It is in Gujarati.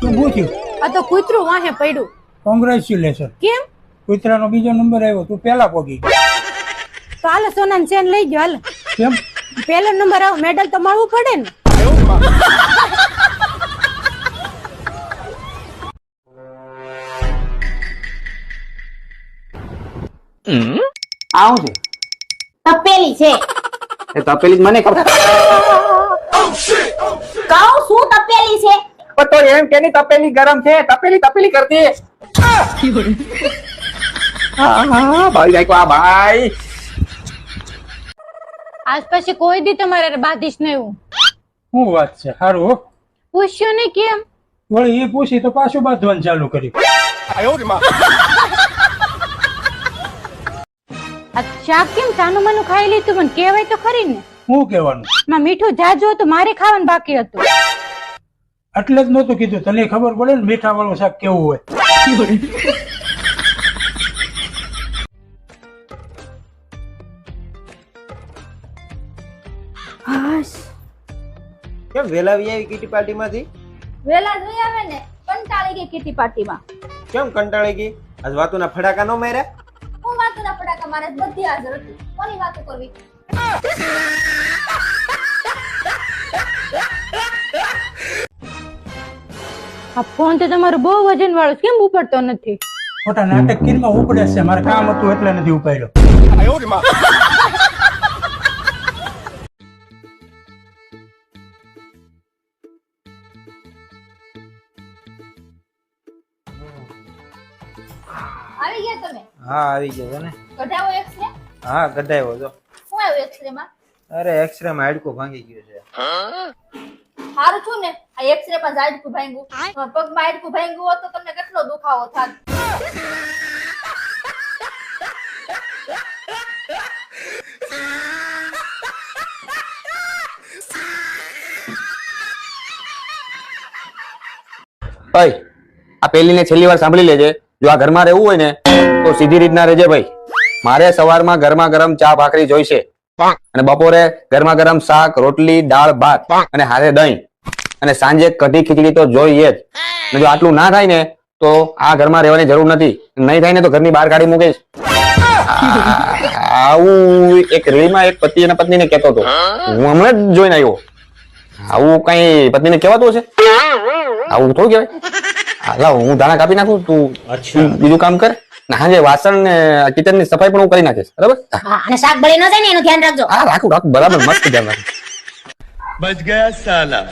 તું પૂછ્યું આ તો કૂતરું વાહે પડ્યું. કોંગ્રેચ્યુલેશન કેમ? કૂતરાનો બીજો નંબર આવ્યો તું પહેલા પોગી તો હાલ સોનાની ચેન લઈ ગયો હાલ. કેમ? પહેલો નંબર આવ મેડલ તો મળવું પડે ને. આવું છે? તપેલી છે. એ તપેલી જ મને ખબર. શું છે ની તપેલી ગરમ છે તપેલી તપેલી કરતી. હા હા ભાઈ જાય આ ભાઈ. આજ પછી કોઈ દી તમારે બાધીશ ને એવું. હું શું વાત છે? સારું હો. પૂછ્યો ને કેમ? વળી એ પૂછી તો પાછું બાંધવાનું ચાલુ કર્યું. શાક કેમ સાનું મનું ખાઈ લીધું પણ કહેવાય તો ખરી ને. શું કહેવાનું? માં મીઠું જાજો તો મારે ખાવાનું બાકી હતું. એટલે જ નહોતું કીધું. તને ખબર પડે ને મીઠા વાળું શાક કેવું હોય. કેમ વેલા વી આવી કીટી પાર્ટી માંથી વેલા જોઈ આવે ને કંટાળી ગઈ કીટી પાર્ટીમાં. કેમ કંટાળી ગઈ? આજ વાતોના ફડાકા નો માર્યા? હું વાતોના ફડાકા મારે બધી હાજર હતી. કોની વાતો કરવી? આ ફોન તો તમારો બહુ વજન વાળો કેમ ઉપડતો નથી? ખોટા નાટક કીરમાં ઉપડે છે મારે કામ હતું એટલે નથી ઉપાડ્યો. આવી ગયા તમે? હા આવી ગયો ને. કઢાવો એક્સરે હા કઢાવ્યો જો શું આવ્યું એક્સરે માં? અરે એક્સરે માં હાડકું ભાંગી ગયું છે. સારું છું ને. આ એક્સરે માં હાડકું ભાંગ્યું પગમાં હાડકું ભાંગ્યું હોત તો તમને કેટલો દુખાવો થાત. ભાઈ આ પેલી ને છેલ્લી વાર સાંભળી લેજે. જો આ ઘરમાં રહેવું હોય ને તો સીધી રીતના રહેજે ભાઈ. મારે સવારમાં ગરમા ગરમ ચા ભાખરી જોઈશે. અને બપોરે ગરમા ગરમ શાક રોટલી દાળ ભાત અને હારે દહીં. અને સાંજે કઢી ખીચડી તો જોઈએ જ. અને જો આટલું ના થાય ને તો આ ઘરમાં રહેવાની જરૂર નથી. નહીં થાય ને તો ઘરની બહાર કાઢી મૂકીશ આવું એક રેલીમાં એક પતિ અને પત્નીને કહેતો હતો. હું હમણાં જ જોઈને આવ્યો. આવું કઈ પત્નીને કહેવાતું હશે? આવું થોડું કહેવાય. હાલા હું દાણા કાપી નાખું તું તું બીજું કામ કર. હા વાસણ ને કિચનની સફાઈ પણ હું કરી નાખીશ. બરાબર? હા. અને શાક બળી ન જાય ને એનું ધ્યાન રાખજો. હા રાખું રાખું. બરાબર મસ્ત ધ્યાન રાખું. બચ ગયા સાલા.